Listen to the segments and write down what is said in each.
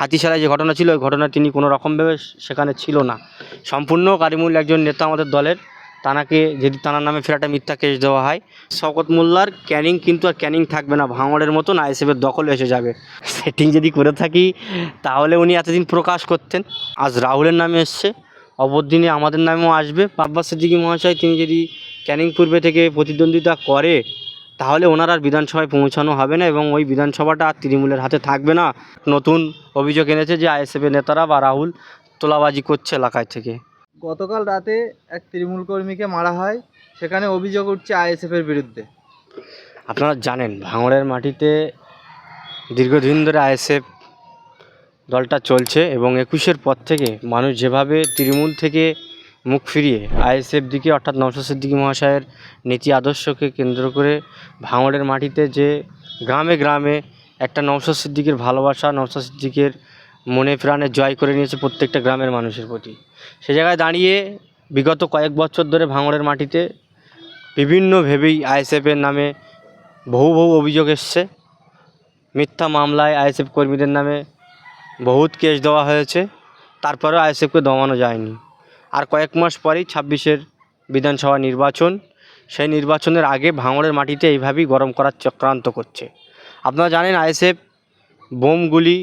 হাতিশালায় যে ঘটনা ছিল, ওই ঘটনা তিনি কোনো রকমভাবে সেখানে ছিল না। সম্পূর্ণ কারিমুল একজন নেতা আমাদের দলের, তানাকে যদি তানার নামে ফেরাটা মিথ্যা কেস দেওয়া হয় শকত মোল্লার ক্যানিং কিন্তু আর ক্যানিং থাকবে না, ভাঙড়ের মতন আইএসএফের দখল এসে যাবে। সেটিং যদি করে থাকি, তাহলে উনি এতদিন প্রকাশ করতেন। আজ রাহুলের নামে এসছে, অপর দিনে আমাদের নামেও আসবে। আব্বাস সিদ্দিকী মহাশয়, তিনি যদি ক্যানিং পূর্বে থেকে প্রতিদ্বন্দ্বিতা করে তাহলে ওনার আর বিধানসভায় পৌঁছানো হবে না এবং ওই বিধানসভাটা আর তৃণমূলের হাতে থাকবে না। নতুন অভিযোগ এনেছে যে আইএসএফের নেতারা বা রাহুল তোলাবাজি করছে এলাকায় থেকে। গতকাল রাতে এক তৃণমূল কর্মীকে মারা হয় সেখানে অভিযোগ উঠছে আইএসএফের বিরুদ্ধে। আপনারা জানেন ভাঙড়ের মাটিতে দীর্ঘদিন ধরে আইএসএফ দলটা চলছে এবং একুশের পর থেকে মানুষ যেভাবে তৃণমূল থেকে মুখ ফিরিয়ে আইএসএফ দিকে, অর্থাৎ নওশাদ সিদ্দিকী মহাশয়ের নীতি আদর্শকে কেন্দ্র করে ভাঙড়ের মাটিতে যে গ্রামে গ্রামে একটা নওশাদ সিদ্দিকের ভালোবাসা, নওশাদ সিদ্দিকের মনে প্রাণে জয় করে নিয়েছে প্রত্যেকটা গ্রামের মানুষের প্রতি। সে জায়গায় দাঁড়িয়ে বিগত কয়েক বছর ধরে ভাঙড়ের মাটিতে বিভিন্ন ভেবেই আইএসএফের নামে বহু বহু অভিযোগ এসছে। মিথ্যা মামলায় আইএসএফ কর্মীদের নামে বহুত কেস দেওয়া হয়েছে। তারপরেও আইএসএফকে দমানো যায়নি। আর কয়েক মাস পরেই ছাব্বিশের বিধানসভা নির্বাচন। সেই নির্বাচনের আগে ভাঙড়ের মাটিতে এইভাবেই গরম করার চক্রান্ত করছে। আপনারা জানেন, আইএসএফ বোমগুলি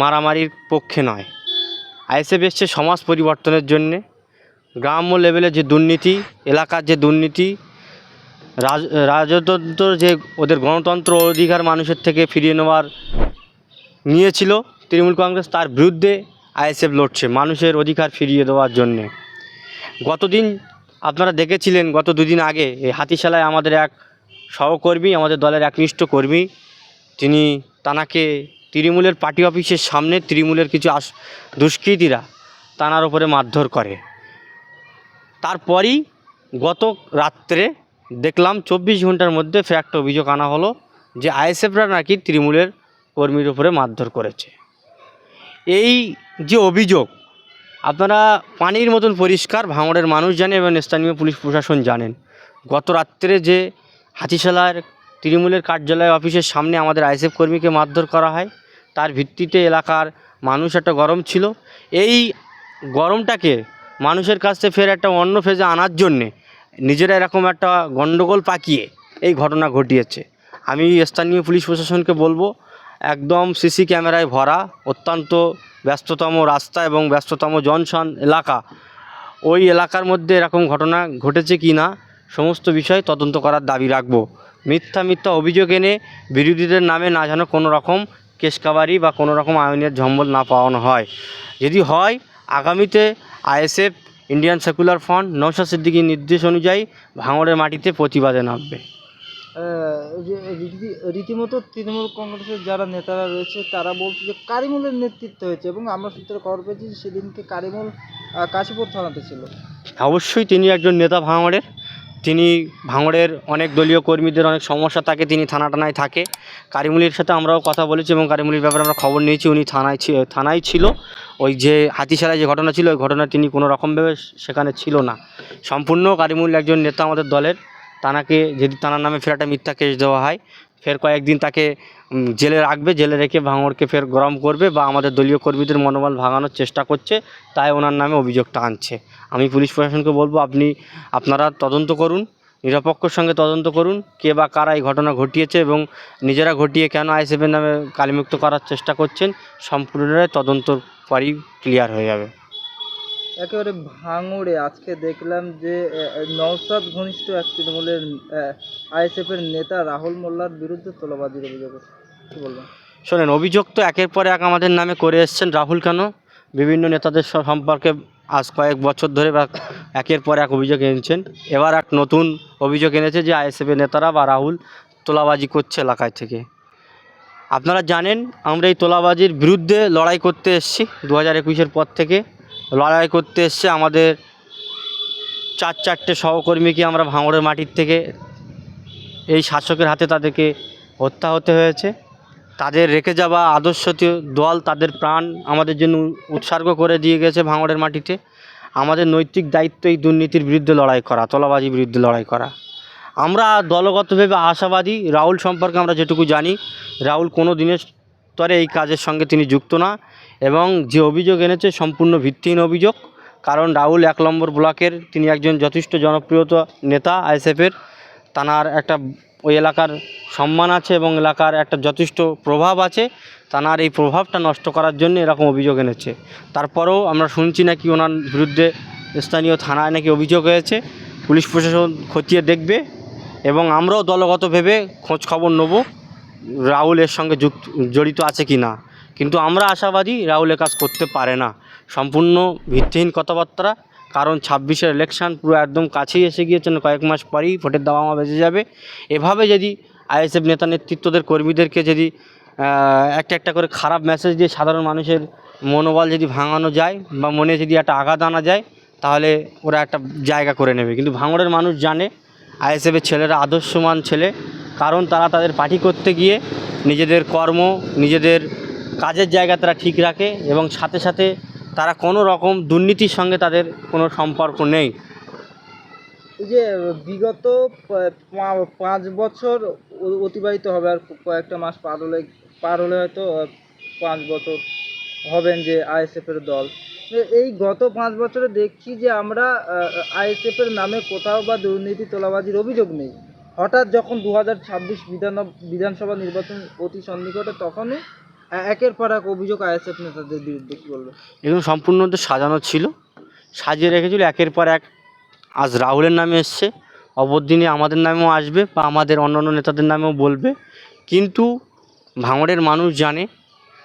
মারামারির পক্ষে নয়। আইএসএফ এসছে সমাজ পরিবর্তনের জন্যে। গ্রাম্য লেভেলে যে দুর্নীতি, এলাকার যে দুর্নীতি, রাজ রাজতন্ত্র যে ওদের গণতন্ত্র অধিকার মানুষের থেকে ফিরিয়ে নেওয়ার নিয়েছিল, তৃণমূল কংগ্রেস তার বিরুদ্ধে আইএসএফ লড়ছে মানুষের অধিকার ফিরিয়ে দেওয়ার জন্যে। গতদিন আপনারা দেখেছিলেন, গত দুদিন আগে এই হাতিশালায় আমাদের এক সহকর্মী, আমাদের দলের একনিষ্ঠ কর্মী, তিনি তানাকে তৃণমূলের পার্টি অফিসের সামনে তৃণমূলের কিছু আস, দুষ্কৃতীরা তানার ওপরে মারধর করে। তারপরই গত রাত্রে দেখলাম চব্বিশ ঘণ্টার মধ্যে ফের একটা অভিযোগ আনা হলো যে আইএসএফরা নাকি তৃণমূলের কর্মীর উপরে মারধর করেছে। এই যে অভিযোগ আপনারা পানির মতন পরিষ্কার ভাঙড়ের মানুষ জানে এবং স্থানীয় পুলিশ প্রশাসন জানেন। গত রাত্রে যে হাতিশালার তৃণমূলের কার্যালয় অফিসের সামনে আমাদের আইএসএফ কর্মীকে মারধর করা হয়, তার ভিত্তিতে এলাকার মানুষ একটা গরম ছিল। এই গরমটাকে মানুষের কাছ ফের একটা অন্য ফেজে আনার জন্যে নিজেরা এরকম একটা গণ্ডগোল পাকিয়ে এই ঘটনা ঘটিয়েছে। আমি স্থানীয় পুলিশ প্রশাসনকে বলব একদম সিসি ক্যামেরায় ভরা অত্যন্ত ব্যস্ততম রাস্তা এবং ব্যস্ততম জনসন এলাকা। ওই এলাকার মধ্যে এরকম ঘটনা ঘটেছে কি না, সমস্ত বিষয় তদন্ত করার দাবি রাখব। মিথ্যা মিথ্যা অভিযোগ এনে বিরোধীদের নামে না যেন কোনো রকম কেসকাবারি বা কোনো রকম আইনের ঝম্বল না পাওয়ানো হয়। যদি হয়, আগামীতে ISF, Indian secular front Naushad সিদ্দিকীর নির্দেশ অনুযায়ী ভাঙড়ের মাটিতে প্রতিবাদে নামবে। রীতিমতো তৃণমূল কংগ্রেসের যারা নেতারা রয়েছে, তারা বলছে যে কারিমুলের নেতৃত্ব হয়েছে এবং আমরা সূত্রে খবর পেয়েছি সেদিনকে কারিমুল কাশীপুর থানাতে ছিল। অবশ্যই তিনি একজন নেতা ভাঙড়ের। তিনি ভাঙড়ের অনেক দলীয় কর্মীদের অনেক সমস্যা থাকে, তিনি থানা টানায় থাকে। কারিমুলির সাথে আমরাও কথা বলেছি এবং কারিমুলির ব্যাপারে আমরা খবর নিয়েছি, উনি থানায় থানায় ছিল। ওই যে হাতিশালায় যে ঘটনা ছিল, ওই ঘটনা তিনি কোনো রকমভাবে সেখানে ছিল না। সম্পূর্ণ কারিমুল একজন নেতা আমাদের দলের। তানাকে যদি তানার নামে ফের একটা মিথ্যা কেস দেওয়া হয়, ফের কয়েকদিন তাকে জেলে রাখবে, জেলে রেখে ভাঙড়কে ফের গরম করবে বা আমাদের দলীয় কর্মীদের মনোবল ভাঙানোর চেষ্টা করছে, তাই ওনার নামে অভিযোগটা আনছে। আমি পুলিশ প্রশাসনকে বলব, আপনি, আপনারা তদন্ত করুন, নিরপেক্ষর সঙ্গে তদন্ত করুন, কে বা কারা এই ঘটনা ঘটিয়েছে এবং নিজেরা ঘটিয়ে কেন আইএসএফের নামে কালিমুক্ত করার চেষ্টা করছেন সম্পূর্ণটাই তদন্তর পরই ক্লিয়ার হয়ে যাবে। একেবারে ভাঙড়ে। আজকে দেখলাম যে আহ, নওশাদ ঘনিষ্ঠ এক তৃণমূলের আইএসএফ এর নেতা রাহুল মোল্লার বিরুদ্ধে তোলাবাজির অভিযোগ। কি বলবেন? শোনেন অভিযোগ তো একের পর এক আমাদের নামে করে এসছেন রাহুল কেন? বিভিন্ন নেতাদের সম্পর্কে আজ কয়েক বছর ধরে বা একের পর এক অভিযোগ এনেছেন। এবার এক নতুন অভিযোগ এনেছে যে আইএসএফের নেতারা বা রাহুল তোলাবাজি করছে এলাকায় থেকে। আপনারা জানেন আমরা এই তোলাবাজির বিরুদ্ধে লড়াই করতে এসেছি। দু হাজার একুশের পর থেকে লড়াই করতে এসছে আমাদের চার চারটে সহকর্মীকে আমরা ভাঙড়ের মাটির থেকে, এই শাসকের হাতে তাদেরকে হত্যা হতে হয়েছে। তাদের রেখে যাওয়া আদর্শতীয় দল তাদের প্রাণ আমাদের জন্য উৎসর্গ করে দিয়ে গেছে ভাঙড়ের মাটিতে। আমাদের নৈতিক দায়িত্ব এই দুর্নীতির বিরুদ্ধে লড়াই করা, তোলাবাজির বিরুদ্ধে লড়াই করা। আমরা দলগতভাবে আশাবাদী, রাহুল সম্পর্কে আমরা যেটুকু জানি, রাহুল কোনো দিনের স্তরে এই কাজের সঙ্গে তিনি যুক্ত না। এবং যে অভিযোগ এনেছে সম্পূর্ণ ভিত্তিহীন অভিযোগ। কারণ রাহুল এক নম্বর ব্লকের, তিনি একজন যথেষ্ট জনপ্রিয়তা নেতা আইএসএফের। তানার একটা ওই এলাকার সম্মান আছে এবং এলাকার একটা যথেষ্ট প্রভাব আছে। তানার এই প্রভাবটা নষ্ট করার জন্য এরকম অভিযোগ এনেছে। তারপরেও আমরা শুনছি নাকি ওনার বিরুদ্ধে স্থানীয় থানায় নাকি অভিযোগ হয়েছে। পুলিশ প্রশাসন খতিয়ে দেখবে এবং আমরাও দলগত ভেবে খোঁজ খবর নেব রাহুল এর সঙ্গে যুক্ত জড়িত আছে কি না কিন্তু আমরা আশাবাদী রাহুল কাজ করতে পারে না। সম্পূর্ণ ভিত্তিহীন কথাবার্তা, কারণ ছাব্বিশের ইলেকশন পুরো একদম কাছেই এসে গিয়েছেন কয়েক মাস পরেই ভোটের দাওয়া বেজে যাবে। এভাবে যদি আইএসএফ নেতা নেতৃত্বদের কর্মীদেরকে যদি একটা একটা করে খারাপ মেসেজ দিয়ে সাধারণ মানুষের মনোবল যদি ভাঙানো যায় বা মনে যদি একটা আঘাত আনা যায়, তাহলে ওরা একটা জায়গা করে নেবে। কিন্তু ভাঙড়ের মানুষ জানে আইএসএফের ছেলেরা আদর্শমান ছেলে, কারণ তারা তাদের পার্টি করতে গিয়ে নিজেদের কর্ম, নিজেদের কাজের জায়গা তারা ঠিক রাখে এবং সাথে সাথে তারা কোনো রকম দুর্নীতির সঙ্গে তাদের কোনো সম্পর্ক নেই। এই যে বিগত পাঁচ বছর অতিবাহিত হবে আর কয়েকটা মাস পার হলে পার হলে হয়তো পাঁচ বছর হবেন যে আইএসএফ এর দল। এই গত পাঁচ বছরে দেখছি যে আমরা আইএসএফ এর নামে কোথাও বা দুর্নীতি তোলাবাজির অভিযোগ নেই। হঠাৎ যখন দু হাজার ছাব্বিশ বিধানসভা নির্বাচন অতি সন্নিকটে, তখনই একের পর এক অভিযোগ আইএসএফ নেতাদের বিরুদ্ধে কি বলব এগুলো সম্পূর্ণ ওদের সাজানো ছিল, সাজিয়ে রেখেছিল, একের পর এক আজ রাহুলের নামে এসছে অপর দিনে আমাদের নামেও আসবে বা আমাদের অন্যান্য নেতাদের নামেও বলবে। কিন্তু ভাঙড়ের মানুষ জানে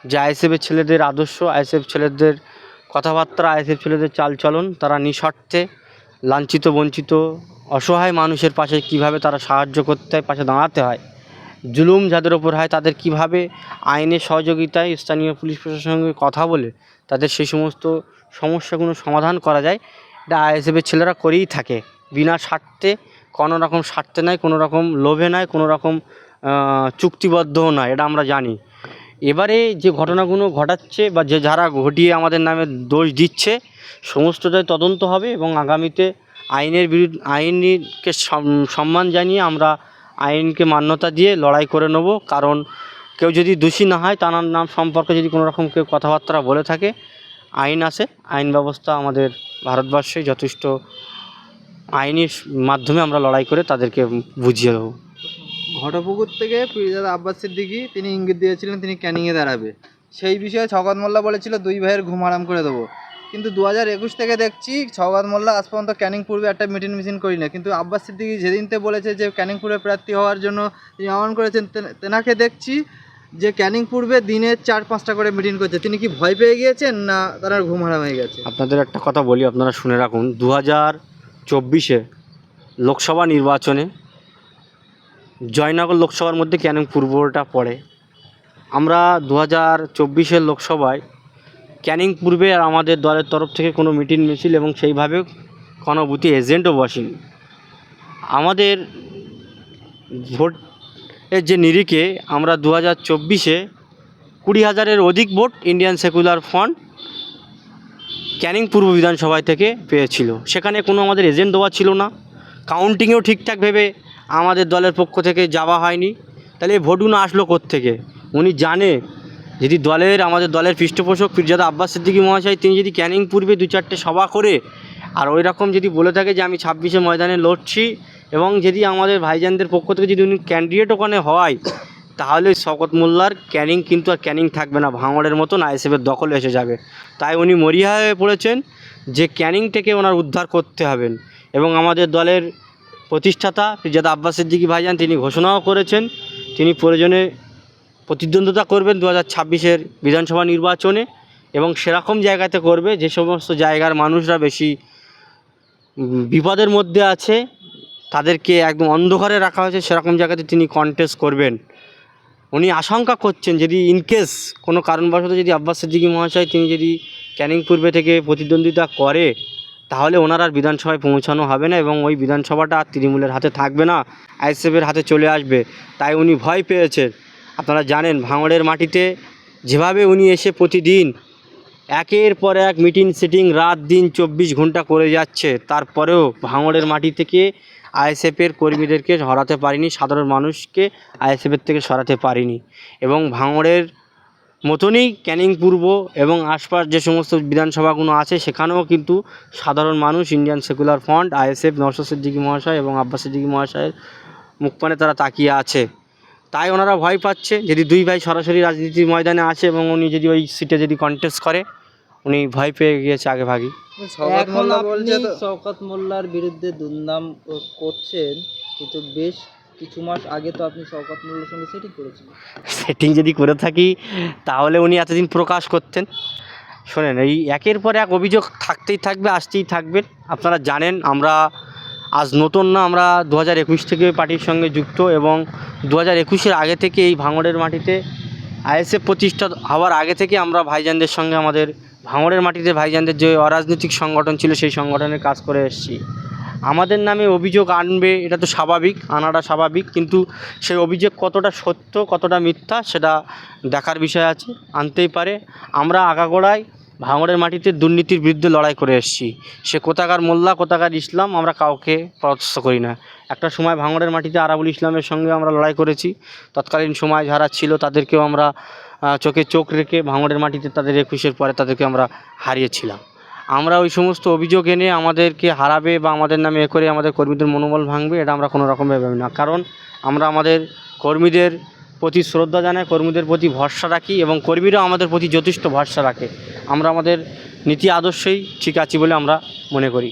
যে আইএসএফের ছেলেদের আদর্শ, আইএসএফ ছেলেদের কথাবার্তা, আইএসএফ ছেলেদের চালচলন, তারা নিঃস্বার্থে লাঞ্ছিত, বঞ্চিত, অসহায় মানুষের পাশে কীভাবে তারা সাহায্য করতে হয়, পাশে দাঁড়াতে হয়। জুলুম যাদের ওপর হয় তাদের কীভাবে আইনের সহযোগিতায় স্থানীয় পুলিশ প্রশাসনের সঙ্গে কথা বলে তাদের সেই সমস্ত সমস্যাগুলো সমাধান করা যায়, এটা আইএসএফের ছেলেরা করেই থাকে। বিনা স্বার্থে, কোনো রকম স্বার্থে নয়, কোনো রকম লোভে নয়, কোনো রকম চুক্তিবদ্ধও নয়, এটা আমরা জানি। এবারে যে ঘটনাগুলো ঘটাচ্ছে বা যে যারা ঘটিয়ে আমাদের নামে দোষ দিচ্ছে, সমস্তটাই তদন্ত হবে এবং আগামীতে আইনের বিরুদ্ধে, আইনকে সম্মান জানিয়ে আমরা আইনকে মান্যতা দিয়ে লড়াই করে নেব। কারণ কেউ যদি দোষী না হয়, তার নাম সম্পর্কে যদি কোনো রকম কেউ কথাবার্তা বলে থাকে, আইন আছে। আইন ব্যবস্থা আমাদের ভারতবর্ষে যথেষ্ট আইনের মাধ্যমে আমরা লড়াই করে তাদেরকে বুঝিয়ে দেবো। ঘটপুকুর থেকে পিরজাদা আব্বাস সিদ্দিকী, তিনি ইঙ্গিত দিয়েছিলেন, তিনি ক্যানিংয়ে দাঁড়াবে। সেই বিষয়ে ছগত মোল্লা বলেছিল, দুই ভাইয়ের ঘুম আরাম করে দেবো। কিন্তু দু হাজার একুশ থেকে দেখছি ছগত মোল্লা আজ পর্যন্ত ক্যানিং পূর্বে একটা মিটিং মিছিল করি না কিন্তু আব্বাস সিদ্দিকী যেদিনতে বলেছে যে ক্যানিং পূর্বে প্রার্থী হওয়ার জন্য তিনি আহ্বান করেছেন তেন- তেনাকে দেখছি যে ক্যানিং পূর্বে দিনে চার, পাঁচটা করে মিটিং করছে। তিনি কি ভয় পেয়ে গিয়েছেন না তার ঘুম হারাম হয়ে গেছে? আপনাদের একটা কথা বলি, আপনারা শুনে রাখুন। দু হাজার চব্বিশে লোকসভা নির্বাচনে জয়নগর লোকসভার মধ্যে ক্যানিং পূর্বটা পড়ে। আমরা দু হাজার চব্বিশের লোকসভায় ক্যানিং পূর্বে আমাদের দলের তরফ থেকে কোনো মিটিং মিছিল এবং সেইভাবে কোনো বুথে এজেন্টও বসেনি। আমাদের ভোটের যে নিরিখে আমরা দু হাজার চব্বিশে কুড়ি হাজারের অধিক vote Indian Secular Front Canning পূর্ব বিধানসভায় থেকে পেয়েছিল। সেখানে কোনো আমাদের এজেন্ট দেওয়া ছিল না। কাউন্টিংয়েও ঠিকঠাক ভেবে আমাদের দলের পক্ষ থেকে যাওয়া হয়নি। তাহলে এই আসলো থেকে উনি জানে যদি দলের, আমাদের দলের পৃষ্ঠপোষক ফিরজাদা আব্বাস সিদ্দিকী মহাশয়, তিনি যদি ক্যানিং পূর্বে দু চারটে সভা করে, আর ওই রকম যদি বলে থাকে যে আমি ছাব্বিশে ময়দানে লড়ছি, এবং যদি আমাদের ভাইজানদের পক্ষ থেকে যদি উনি ক্যান্ডিডেট ওখানে হয়, তাহলে শকত মোল্লার ক্যানিং কিন্তু আর ক্যানিং থাকবে না, ভাঙড়ের মতন আইএসএফের দখলে এসে যাবে। তাই উনি মরিয়া হয়ে পড়েছেন যে ক্যানিং থেকে ওনার উদ্ধার করতে হবেন, এবং আমাদের দলের প্রতিষ্ঠাতা ফিরজাদা আব্বাস সিদ্দিকী ভাইজান, তিনি ঘোষণাও করেছেন, তিনি প্রয়োজনে প্রতিদ্বন্দ্বিতা করবেন দু হাজার ছাব্বিশের বিধানসভা নির্বাচনে এবং সেরকম জায়গাতে করবে যে সমস্ত জায়গার মানুষরা বেশি বিপদের মধ্যে আছে, তাদেরকে একদম অন্ধকারে রাখা হয়েছে, সেরকম জায়গাতে তিনি কন্টেস্ট করবেন। উনি আশঙ্কা করছেন যদি ইনকেস কোনো কারণবশত যদি আব্বাস সিদ্দিকী মহাশয় তিনি যদি ক্যানিং পূর্বে থেকে প্রতিদ্বন্দ্বিতা করে, তাহলে ওনার আর বিধানসভায় পৌঁছানো হবে না এবং ওই বিধানসভাটা আর তৃণমূলের হাতে থাকবে না, আইএসএফের হাতে চলে আসবে। তাই উনি ভয় পেয়েছেন। আপনারা জানেন ভাঙড়ের মাটিতে যেভাবে উনি এসে প্রতিদিন একের পর এক মিটিং সিটিং রাত দিন চব্বিশ ঘণ্টা করে যাচ্ছে, তারপরেও ভাঙড়ের মাটি থেকে আইএসএফের কর্মীদেরকে সরাতে পারিনি, সাধারণ মানুষকে আইএসএফের থেকে সরাতে পারিনি এবং ভাঙড়ের মতনই ক্যানিং পূর্ব এবং আশপাশ যে সমস্ত বিধানসভাগুলো আছে, সেখানেও কিন্তু সাধারণ মানুষ Indian secular front ISF Naushad Siddiqui মহাশয় এবং আব্বাস সিদ্দিকী মহাশয়ের মুখপানে তারা তাকিয়ে আছে। তাই ওনারা ভয় পাচ্ছে। যদি দুই ভাই সরাসরি রাজনীতির ময়দানে আছে এবং উনি যদি ওই সিটে যদি কন্টেস্ট করে উনি ভয় পেয়ে গিয়েছে আগে ভাগই এখন আপনি শওকত মোল্লার বিরুদ্ধে দুর্নাম করছেন কিন্তু বেশ কিছু মাস আগে তো আপনি শওকত মোল্লার সঙ্গে সেটিং করেছিলেন। সেটিং যদি করে থাকি তাহলে উনি এতদিন প্রকাশ করতেন। শোনেন এই একের পর এক অভিযোগ থাকতেই থাকবে আসতেই থাকবেন আপনারা জানেন আমরা আজ নতুন না, আমরা দু হাজার একুশ থেকে পার্টির সঙ্গে যুক্ত এবং দু হাজার একুশের আগে থেকে এই ভাঙড়ের মাটিতে আইএসএফ প্রতিষ্ঠা হওয়ার আগে থেকে আমরা ভাইজানদের সঙ্গে আমাদের ভাঙড়ের মাটিতে ভাইজানদের যে অরাজনৈতিক সংগঠন ছিল, সেই সংগঠনের কাজ করে এসেছি। আমাদের নামে অভিযোগ আনবে, এটা তো স্বাভাবিক, আনাটা স্বাভাবিক, কিন্তু সেই অভিযোগ কতটা সত্য, কতটা মিথ্যা, সেটা দেখার বিষয় আছে, আনতেই পারে। আমরা আগাগোড়ায় ভাঙড়ের মাটিতে দুর্নীতির বিরুদ্ধে লড়াই করে এসেছি। সে কোথাকার মোল্লা, কোথাকার ইসলাম, আমরা কাউকে পরাস্ত করি না। একটা সময় ভাঙড়ের মাটিতে আরাবুল ইসলামের সঙ্গে আমরা লড়াই করেছি। তৎকালীন সময় যারা ছিল তাদেরকেও আমরা চোখে চোখ রেখে ভাঙড়ের মাটিতে তাদের একুশের পরে তাদেরকে আমরা হারিয়েছিলাম। আমরা ওই সমস্ত অভিযোগ এনে আমাদেরকে হারাবে বা আমাদের নামে এ করে আমাদের কর্মীদের মনোবল ভাঙবে, এটা আমরা কোনো রকম ভাবি না। কারণ আমরা আমাদের কর্মীদের প্রতি শ্রদ্ধা জানাই কর্মীদের প্রতি ভরসা রাখি এবং কর্মীরাও আমাদের প্রতি যথেষ্ট ভরসা রাখে। আমরা আমাদের নীতি আদর্শেই ঠিক আছি বলে আমরা মনে করি।